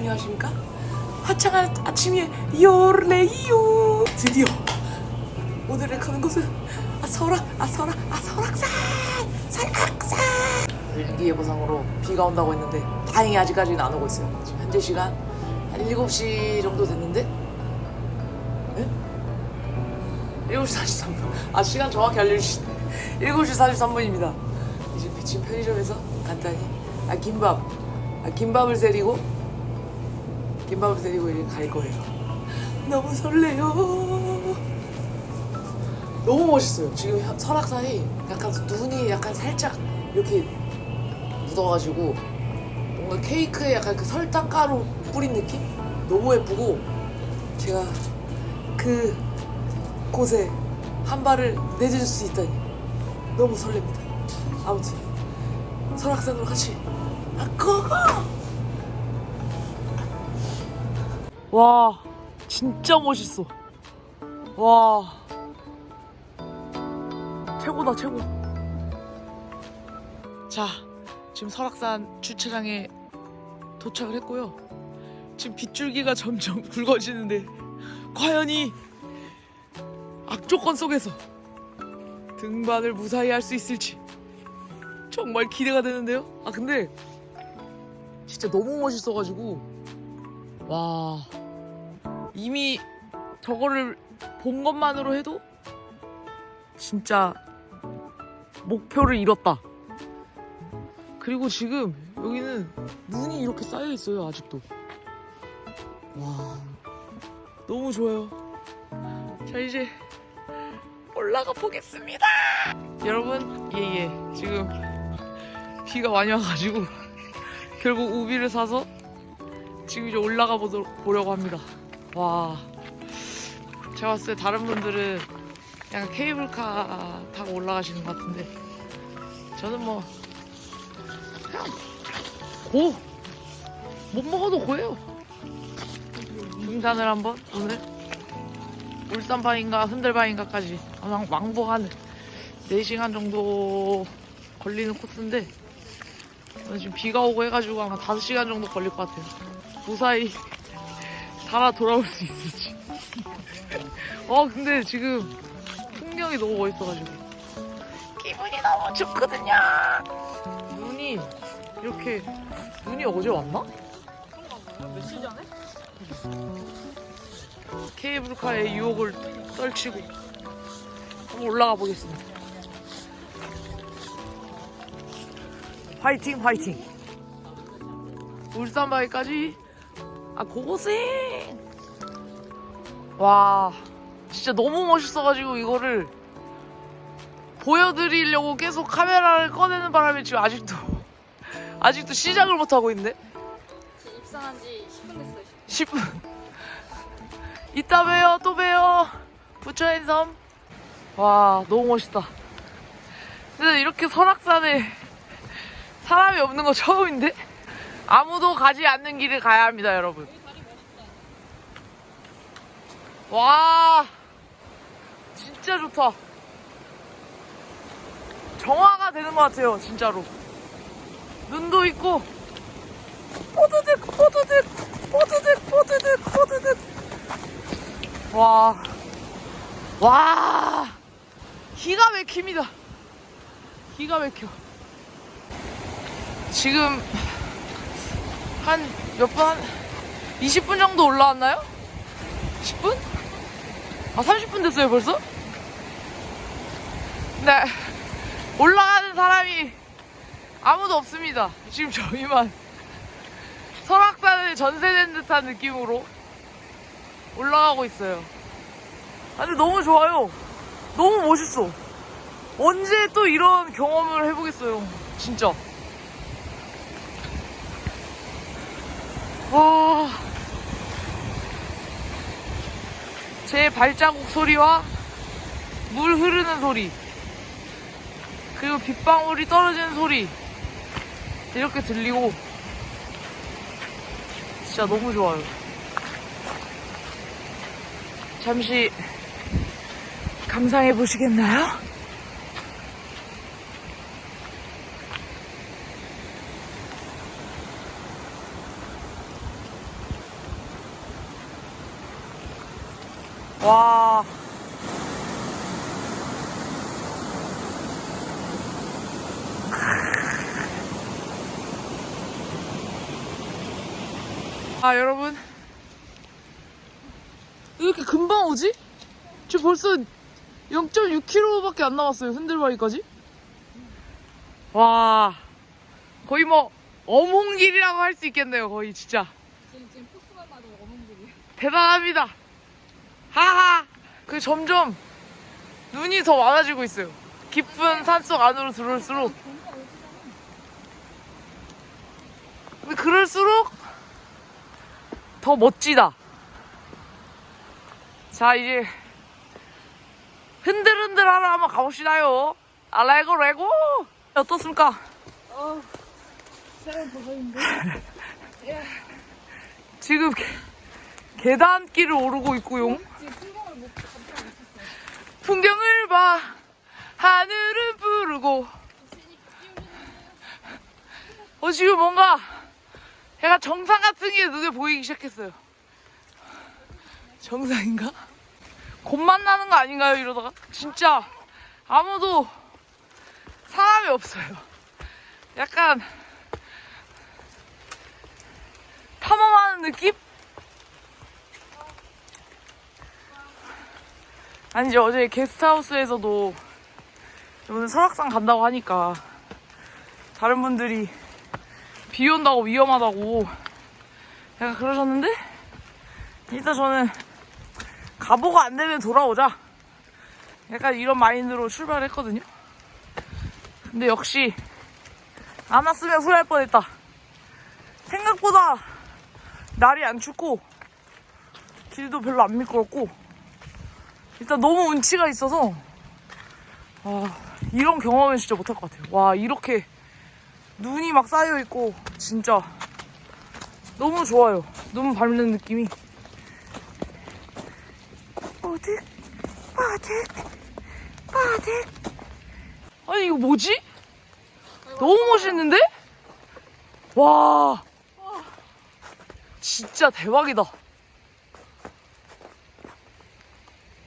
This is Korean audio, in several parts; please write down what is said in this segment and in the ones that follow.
안녕하십니까? 화창한 아침의 요레이요. 드디어 오늘의 가는 곳은 아 설악 아 설악 아 설악산! 설악산! 일기예보상으로 비가 온다고 했는데 다행히 아직까지는 안 오고 있어요. 지금 현재 시간 한 7시 정도 됐는데? 네? 7시 43분. 아 시간 정확히 알려주시네 7시 43분입니다. 이제 지금 편의점에서 간단히 아 김밥. 아 김밥을 세리고 김밥을 데리고 이제 갈 거예요. 너무 설레요. 너무 멋있어요. 지금 현- 설악산이 약간 눈이 약간 살짝 이렇게 묻어가지고 뭔가 케이크에 약간 그 설탕가루 뿌린 느낌? 너무 예쁘고 제가 그 곳에 한 발을 내줄 수 있다니 너무 설렙니다. 아무튼 설악산으로 같이 아 고고! 와 진짜 멋있어. 와. 최고다 최고. 자 지금 설악산 주차장에 도착을 했고요. 지금 빗줄기가 점점 굵어지는데 과연 이 악조건 속에서 등반을 무사히 할 수 있을지 정말 기대가 되는데요? 아 근데 진짜 너무 멋있어가지고 와 이미 저거를 본 것만으로 해도 진짜 목표를 이뤘다. 그리고 지금 여기는 눈이 이렇게 쌓여 있어요 아직도. 와 너무 좋아요. 자 이제 올라가 보겠습니다. 여러분 예 예 지금 비가 많이 와가지고 결국 우비를 사서 지금 이제 올라가 보려고 합니다. 와. 제가 봤을 때 다른 분들은 약간 케이블카 타고 올라가시는 것 같은데 저는 뭐 그냥 고! 못 먹어도 고예요. 등산을 한번 오늘 울산바인가 흔들바인가까지 왕- 왕복 한 4시간 정도 걸리는 코스인데 지금 비가 오고 해가지고 아마 5시간 정도 걸릴 것 같아요. 무사히 살아 돌아올 수 있을지. 어, 근데 지금 풍경이 너무 멋있어가지고. 기분이 너무 좋거든요. 눈이 이렇게, 눈이 어제 왔나? 며칠 전에? 케이블카의 유혹을 떨치고 한번 올라가 보겠습니다. 화이팅, 화이팅! 울산바위까지 아 고고생 와 진짜 너무 멋있어가지고 이거를 보여드리려고 계속 카메라를 꺼내는 바람에 지금 아직도 아직도 시작을 못하고 있네. 입산한 지 10분 됐어요. 10분. 이따 봬요 또 봬요. 부처 앤섬. 와 너무 멋있다. 근데 이렇게 설악산에 사람이 없는 거 처음인데 아무도 가지 않는 길을 가야 합니다 여러분 와 진짜 좋다 정화가 되는 것 같아요 진짜로 눈도 있고 뽀드득 뽀드득 뽀드득 뽀드득 뽀드득 와, 와, 기가 막힙니다. 기가 막혀. 지금 한몇 분? 한 20분 정도 올라왔나요? 10분? 아, 30분 됐어요, 벌써? 네. 올라가는 사람이 아무도 없습니다. 지금 저희만 설악산에 전세된 듯한 느낌으로 올라가고 있어요. 아, 근데 너무 좋아요. 너무 멋있어. 언제 또 이런 경험을 해보겠어요. 진짜. 와. 제 발자국 소리와 물 흐르는 소리. 그리고 빗방울이 떨어지는 소리. 이렇게 들리고. 진짜 너무 좋아요. 잠시 감상해 보시겠나요? 와. 아, 여러분. 왜 이렇게 금방 오지? 지금 벌써 0.6km밖에 안 남았어요. 흔들바위까지. 와. 거의 뭐, 어몽길이라고 할 수 있겠네요. 거의 진짜. 지금, 지금 포스만 봐도 어몽들이. 대단합니다. 하하. 그 점점 눈이 더 많아지고 있어요. 깊은 산속 안으로 들어올수록. 근데 그럴수록 더 멋지다. 자, 이제 흔들흔들 하러 한번 가봅시다요. 아, 레고, 레고! 어떻습니까? 어, 사람 버섯인데? 지금 계- 계단길을 오르고 있고요. 풍경을 봐 하늘은 푸르고 어 지금 뭔가 약간 정상 같은 게 눈에 보이기 시작했어요 정상인가? 곰만 나는 거 아닌가요 이러다가? 진짜 아무도 사람이 없어요 약간 탐험하는 느낌? 아니 이제 어제 게스트하우스에서도 오늘 설악산 간다고 하니까 다른 분들이 비 온다고 위험하다고 약간 그러셨는데 일단 저는 가보고 안 되면 돌아오자. 약간 이런 마인드로 출발했거든요. 근데 역시 안 왔으면 후회할 뻔했다. 생각보다 날이 안 춥고 길도 별로 안 미끄럽고 일단 너무 운치가 있어서 와, 이런 경험은 진짜 못할 것 같아요. 와 이렇게 눈이 막 쌓여 있고 진짜 너무 좋아요. 눈 밟는 느낌이. 어디? 어디? 어디? 아니 이거 뭐지? 너무 멋있는데? 와 진짜 대박이다.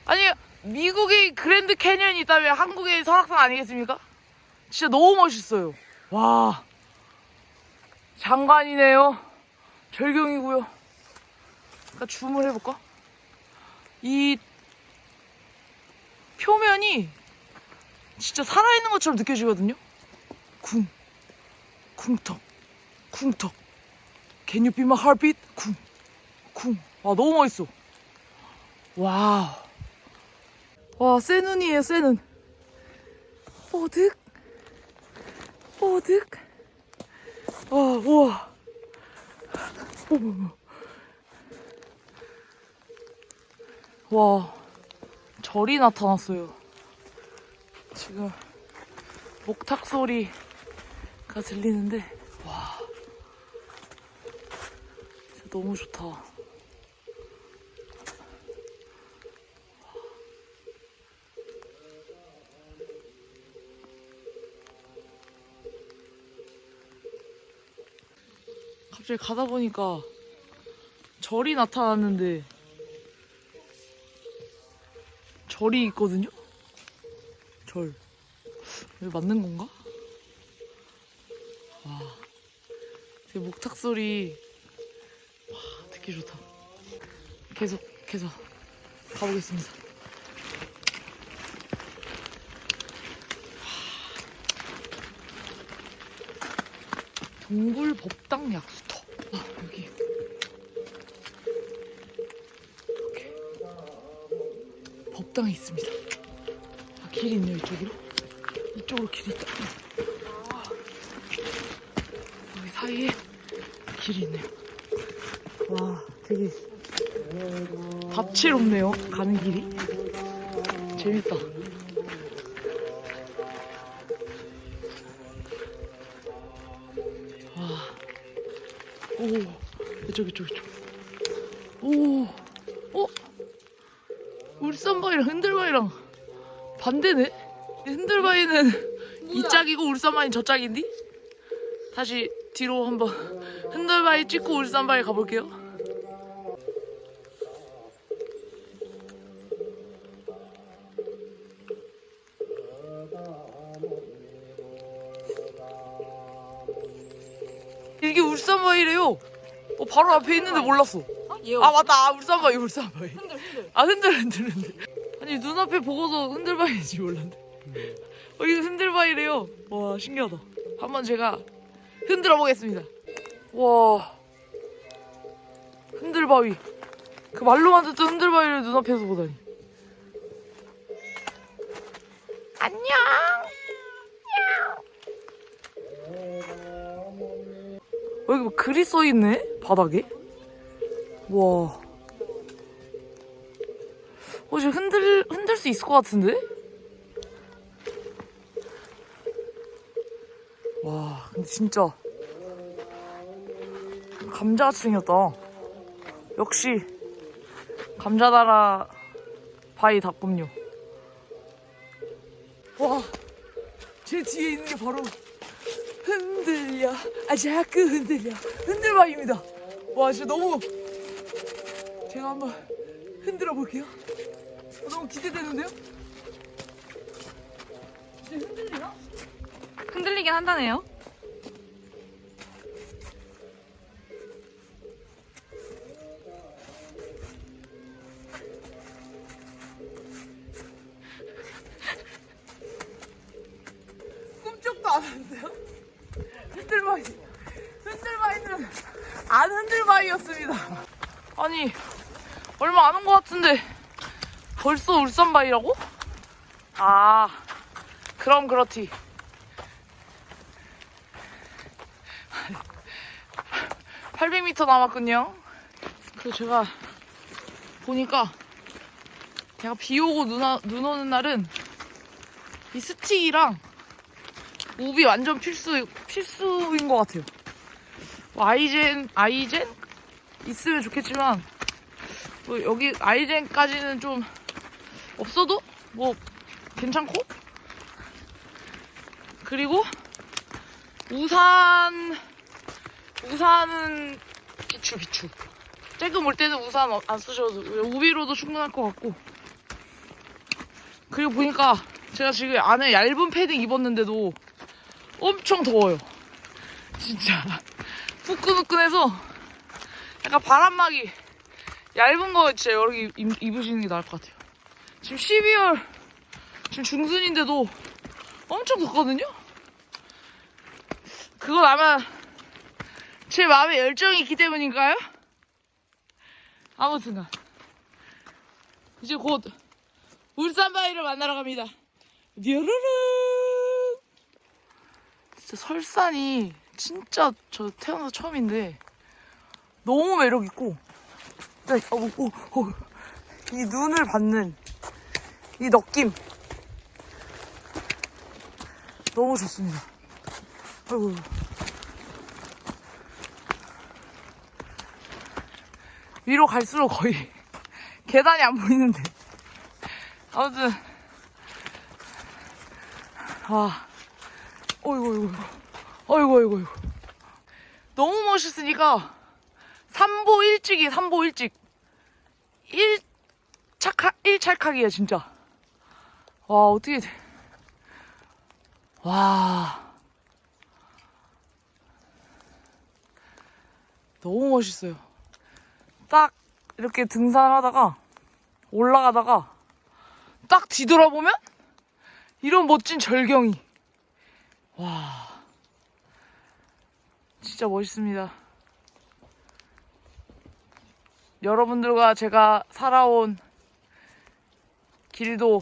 아니 미국에 그랜드 캐년이 있다면 한국에 설악산 아니겠습니까? 진짜 너무 멋있어요. 와 장관이네요. 절경이고요. 그러니까 줌을 해볼까? 이 표면이 진짜 살아있는 것처럼 느껴지거든요. 쿵, 쿵턱, 쿵턱. Can you be my heartbeat? 쿵, 쿵. 와 너무 멋있어. 와우. 와, 새 눈이에요, 새 눈. 뽀득. 뽀득. 와, 우와. 어머, 와, 절이 나타났어요. 지금 목탁 소리가 들리는데, 와. 너무 좋다. 갑자기 가다 보니까 절이 나타났는데 절이 있거든요? 절. 여기 맞는 건가? 와. 제 목탁 소리. 와, 듣기 좋다. 계속, 계속 가보겠습니다. 동굴 법당 약수터. 아, 여기. 이렇게. 법당이 있습니다. 아, 길이 있네요, 이쪽으로. 이쪽으로 길이 있다. 아, 여기 사이에 길이 있네요. 와, 되게 다채롭네요, 가는 길이. 재밌다. 이쪽, 이쪽, 이쪽. 오, 어? 울산바위랑 흔들바위랑 반대네? 흔들바위는 이 짝이고 울산바위는 저 짝인데? 다시 뒤로 한번 흔들바위 찍고 울산바위 가볼게요. 이게 울산바위래요. 어, 바로 앞에 있는데 몰랐어. 어? 얘 아 맞다, 아, 울산바위, 울산바위. 흔들 흔들. 아 흔들 흔들 흔들. 아니 눈앞에 보고서 흔들바위인지 몰랐네. 어 이거 흔들바위래요. 와 신기하다. 한번 제가 흔들어 보겠습니다. 와 흔들바위. 그 말로만 듣던 흔들바위를 눈앞에서 보다니. 안녕. 어, 여기 뭐 글이 써 있네 바닥에. 와. 어, 지금 흔들, 흔들 수 있을 것 같은데? 와, 근데 진짜. 감자같이 생겼다. 역시, 감자나라 바위 닭곰요. 와, 제 뒤에 있는 게 바로 흔들려. 아, 자꾸 흔들려. 흔들바위입니다. 와, 진짜 너무. 제가 한번 흔들어 볼게요. 어, 너무 기대되는데요? 흔들리나? 흔들리긴 한다네요. 안 흔들바위였습니다. 아니, 얼마 안 온 것 같은데 벌써 울산바위라고? 아, 그럼 그렇지. 800m 남았군요. 그리고 제가 보니까 제가 비 오고 눈, 와- 눈 오는 날은 이 스틱이랑 우비 완전 필수, 필수인 것 같아요. 뭐 아이젠, 아이젠? 있으면 좋겠지만, 뭐 여기 아이젠까지는 좀 없어도 뭐 괜찮고? 그리고 우산, 우산은 비추, 비추. 조금 올 때는 우산 어- 안 쓰셔도 우비로도 충분할 것 같고. 그리고 보니까 제가 지금 안에 얇은 패딩 입었는데도 엄청 더워요. 진짜. 후끈후끈해서 약간 바람막이 얇은 거 진짜 여러 개 입- 입으시는 게 나을 것 같아요. 지금 12월 지금 중순인데도 엄청 덥거든요? 그건 아마 제 마음에 열정이 있기 때문인가요? 아무튼간 이제 곧 울산바위를 만나러 갑니다. 뾰루루 진짜 설산이 진짜 저 태어나서 처음인데 너무 매력 있고. 네, 어, 어, 어, 이 눈을 받는 이 느낌. 너무 좋습니다. 아이고. 위로 갈수록 거의 계단이 안 보이는데. 아무튼. 와 어이구 어이구 어이구 어이구 어이구 너무 멋있으니까 삼보 일찍이 삼보 일찍. 일착하 일찰칵이야 진짜. 와 어떻게 돼. 와. 너무 멋있어요. 딱 이렇게 등산하다가 올라가다가 딱 뒤돌아보면 이런 멋진 절경이. 와 진짜 멋있습니다. 여러분들과 제가 살아온 길도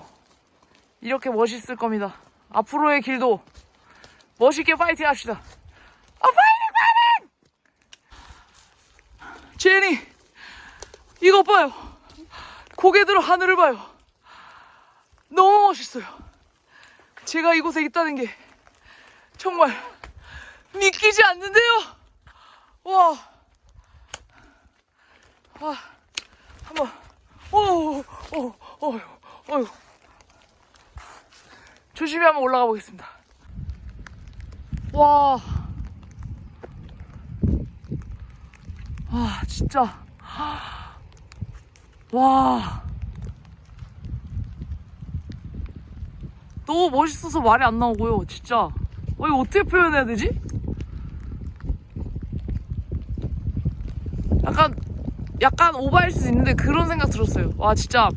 이렇게 멋있을 겁니다. 앞으로의 길도 멋있게 파이팅 합시다. 아, 파이팅, 파이팅! 제니, 이거 봐요. 고개 들어 하늘을 봐요. 너무 멋있어요. 제가 이곳에 있다는 게 정말 믿기지 않는데요. 와, 와, 한번, 오, 오, 오, 오, 조심히 한번 올라가 보겠습니다. 와, 와, 진짜, 와. 너무 멋있어서 말이 안 나오고요, 진짜. 어, 이거 어떻게 표현해야 되지? 약간 약간 오버할 수 있는데 그런 생각 들었어요. 와 진짜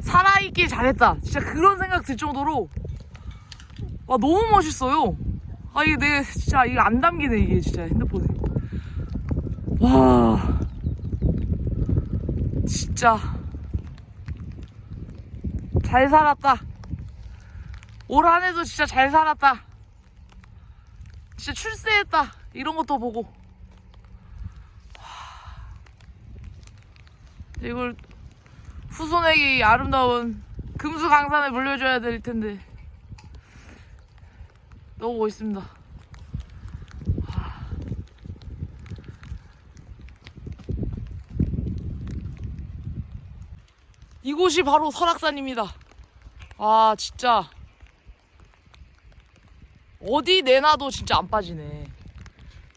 살아있길 잘했다. 진짜 그런 생각 들 정도로 와 너무 멋있어요. 아 이게 내 진짜 이게 안 담기네 이게 진짜 핸드폰에. 와 진짜 잘 살았다. 올 한 해도 진짜 잘 살았다. 진짜 출세했다. 이런 것도 보고. 이걸 후손에게 이 아름다운 금수 강산을 물려줘야 될 텐데. 너무 멋있습니다. 하. 이곳이 바로 설악산입니다. 아, 진짜. 어디 내놔도 진짜 안 빠지네.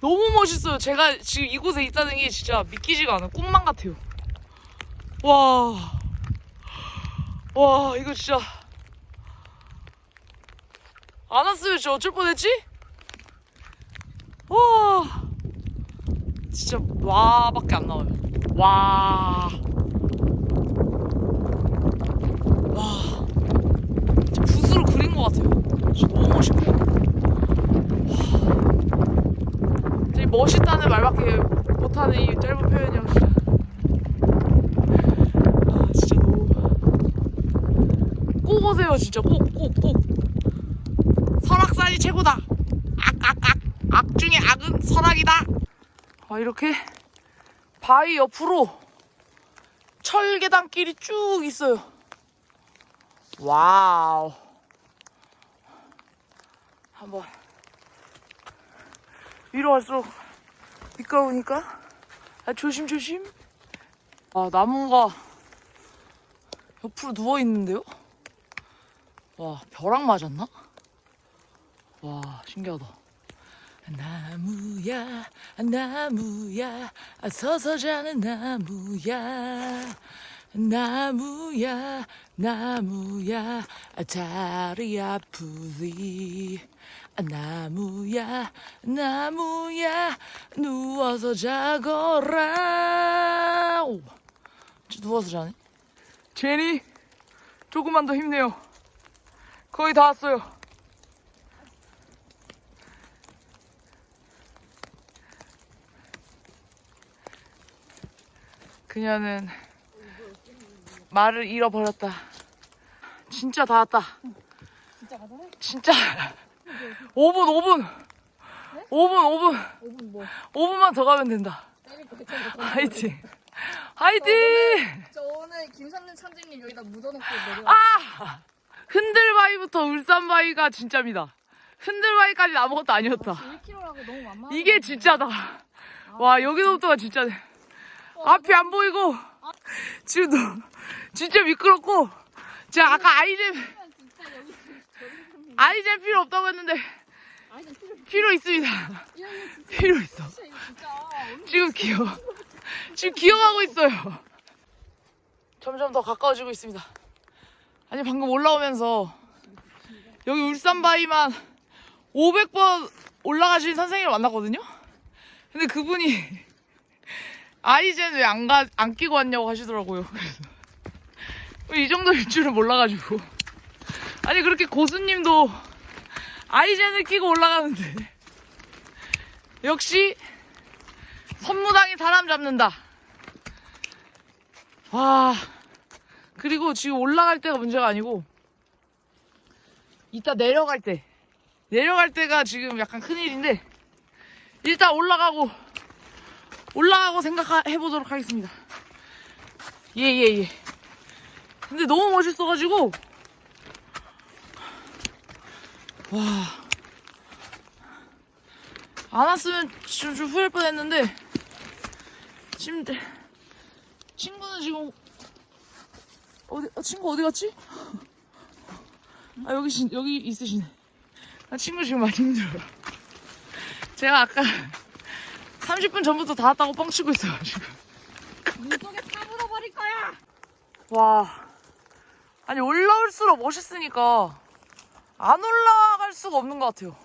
너무 멋있어요. 제가 지금 이곳에 있다는 게 진짜 믿기지가 않아요. 꿈만 같아요. 와. 와, 이거 진짜. 안 왔으면 진짜 어쩔 뻔했지? 와. 진짜, 와 밖에 안 나와요. 와. 와. 진짜 붓으로 그린 것 같아요. 진짜 너무 멋있고. 이 멋있다는 말밖에 못하는 이 짧은 표현이야 진짜. 아 진짜 너무 꼭 오세요 진짜 꼭 꼭 꼭. 설악산이 최고다. 악악악 악 중에 악은 설악이다. 아 이렇게 바위 옆으로 철계단길이 쭉 있어요. 와우. 한번 위로 갈수록 미끄러우니까 아, 조심 조심. 아 나무가 옆으로 누워 있는데요? 와 벼락 맞았나? 와 신기하다. 나무야 나무야 아, 서서 자는 나무야. 나무야 나무야 아, 다리 아프리 아, 나무야 나무야 누워서 자거라. 오, 저 누워서 자네? 제니 조금만 더 힘내요 거의 다 왔어요. 그녀는 말을 잃어버렸다. 진짜 다 왔다. 진짜 가자네? 진짜. 5분 5분. 5분 5분. 5분 뭐? 5분만 더 가면 된다. 화이팅. 화이팅! 저 오늘 김선민 선생님 여기다 묻어놓고 내려 아 흔들바위부터 울산바위가 진짜입니다. 흔들바위까지 아무것도 아니었다. 1kg라고 너무 만만 이게 진짜다. 와 여기서부터가 진짜네 앞이 안 보이고 지금도 진짜 미끄럽고 제가 아까 아이젠 진짜 아이젠 필요 없다고 했는데 필요 있습니다. 진짜 필요 있어. 진짜 지금 기어 지금 기어가고 있어요. 점점 더 가까워지고 있습니다. 아니 방금 올라오면서 여기 울산바위만 500번 올라가신 선생님을 만났거든요. 근데 그분이 아이젠 왜 안 가, 안 끼고 왔냐고 하시더라고요. 그래서 이 정도일 줄은 몰라가지고. 아니 그렇게 고수님도 아이젠을 끼고 올라가는데 역시 선무당이 사람 잡는다. 와. 그리고 지금 올라갈 때가 문제가 아니고, 이따 내려갈 때. 내려갈 때가 지금 약간 큰일인데, 일단 올라가고, 올라가고 생각해 보도록 하겠습니다. 예, 예, 예. 근데 너무 멋있어가지고, 와. 안 왔으면 좀, 좀 후회할 뻔 했는데, 지금, 친구는 지금, 어디, 어, 친구 어디 갔지? 아, 여기, 신- 여기 있으시네. 아, 친구 지금 많이 힘들어요. 제가 아까 30분 전부터 다 왔다고 뻥치고 있어요, 지금. 물속에 파묻어 버릴 거야 와. 아니, 올라올수록 멋있으니까, 안 올라갈 수가 없는 것 같아요.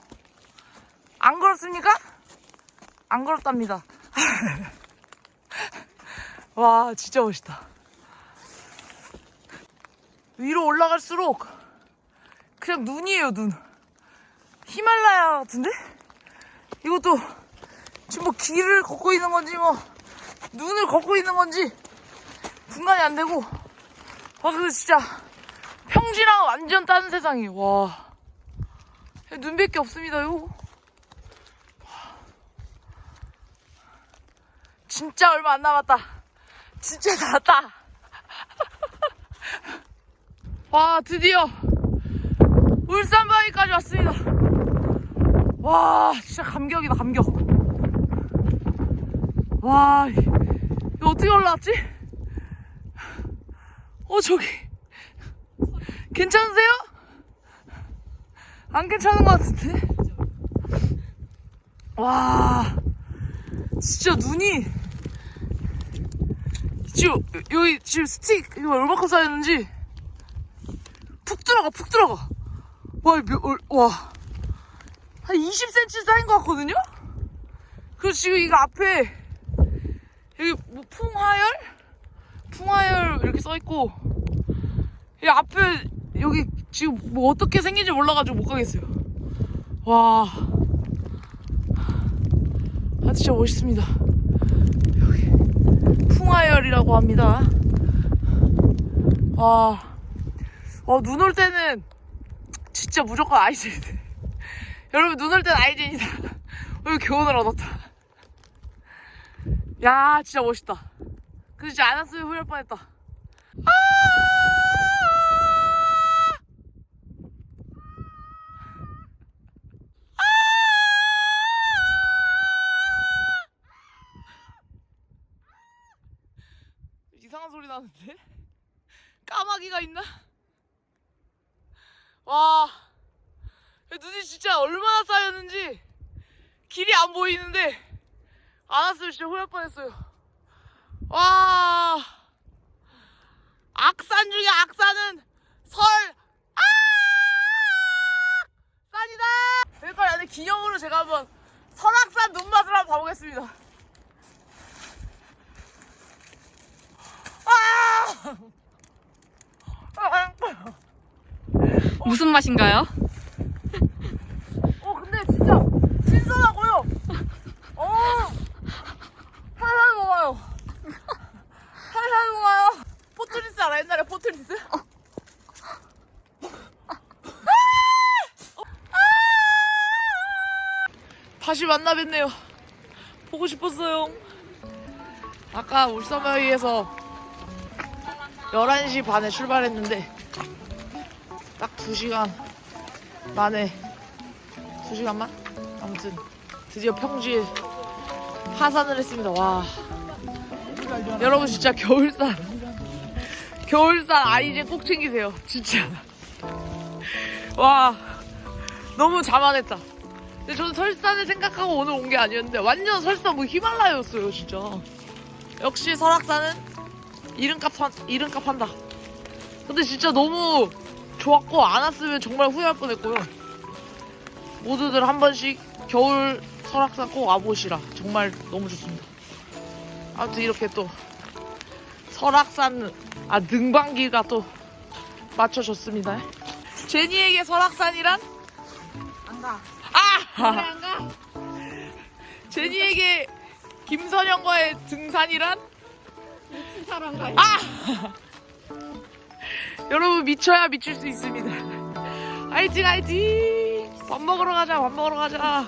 안 그렇습니까? 안 그렇답니다. 와 진짜 멋있다. 위로 올라갈수록 그냥 눈이에요 눈. 히말라야 같은데? 이것도 지금 뭐 길을 걷고 있는 건지 뭐 눈을 걷고 있는 건지 분간이 안 되고. 와 근데 진짜 평지랑 완전 다른 세상이에요 와 눈밖에 없습니다요 진짜 얼마 안 남았다. 진짜 나왔다 와 드디어 울산 바위까지 왔습니다. 와 진짜 감격이다 감격. 와 이거 어떻게 올라왔지? 어 저기. 괜찮으세요? 안 괜찮은 것 같은데? 와 진짜 눈이. 지금 여기 지금 스틱 이거 얼마큼 쌓였는지 푹 들어가 푹 들어가 와, 와. 한 20cm 쌓인 것 같거든요? 그리고 지금 이거 앞에, 여기 뭐 풍화열? 풍화열 이렇게 써있고, 이 앞에, 여기 지금 뭐 어떻게 생긴지 몰라가지고 못 가겠어요. 와. 아, 진짜 멋있습니다. 여기, 풍화열이라고 합니다. 와. 어, 눈 올 때는 진짜 무조건 아이젠. 여러분 눈 올 땐 아이젠이다. 오늘 교훈을 얻었다. 야 진짜 멋있다. 근데 진짜 안 왔으면 후회할 뻔했다. 아! 이상한 소리 나는데? 까마귀가 있나? 와. 눈이 진짜 얼마나 쌓였는지 길이 안 보이는데 안 왔으면 진짜 후회할 뻔했어요. 와. 악산 중에 악산은 설. 아! 산이다! 그러니까 안에 기념으로 제가 한번 설악산 눈맛을 한번 봐보겠습니다. 아! 아! 무슨 맛인가요? 어 근데 진짜 신선하고요. 어 살살 녹아요. 살살 녹아요. 포트리스 알아 옛날에 포트리스? 다시 만나 뵙네요. 보고 싶었어요. 아까 울산바위에서 11시 반에 출발했는데 딱 2시간 만에 2시간만? 아무튼 드디어 평지에 하산을 했습니다. 와. 여러분 진짜 겨울산 겨울산 아이젠 꼭 챙기세요. 진짜. 와. 너무 자만했다. 근데 저는 설산을 생각하고 오늘 온 게 아니었는데 완전 설산 뭐 히말라야였어요, 진짜. 역시 설악산은 이름값 한, 이름값 한다. 근데 진짜 너무 좋았고 안 왔으면 정말 후회할 뻔했고요. 모두들 한 번씩 겨울 설악산 꼭 와보시라. 정말 너무 좋습니다. 아무튼 이렇게 또 설악산 아 능방기가 또 맞춰졌습니다. 제니에게 설악산이란 안 가. 아안 가? 제니에게 김선영과의 등산이란 미친 사람 가. 아 여러분 미쳐야 미칠 수 있습니다. 화이팅 화이팅 밥 먹으러 가자 밥 먹으러 가자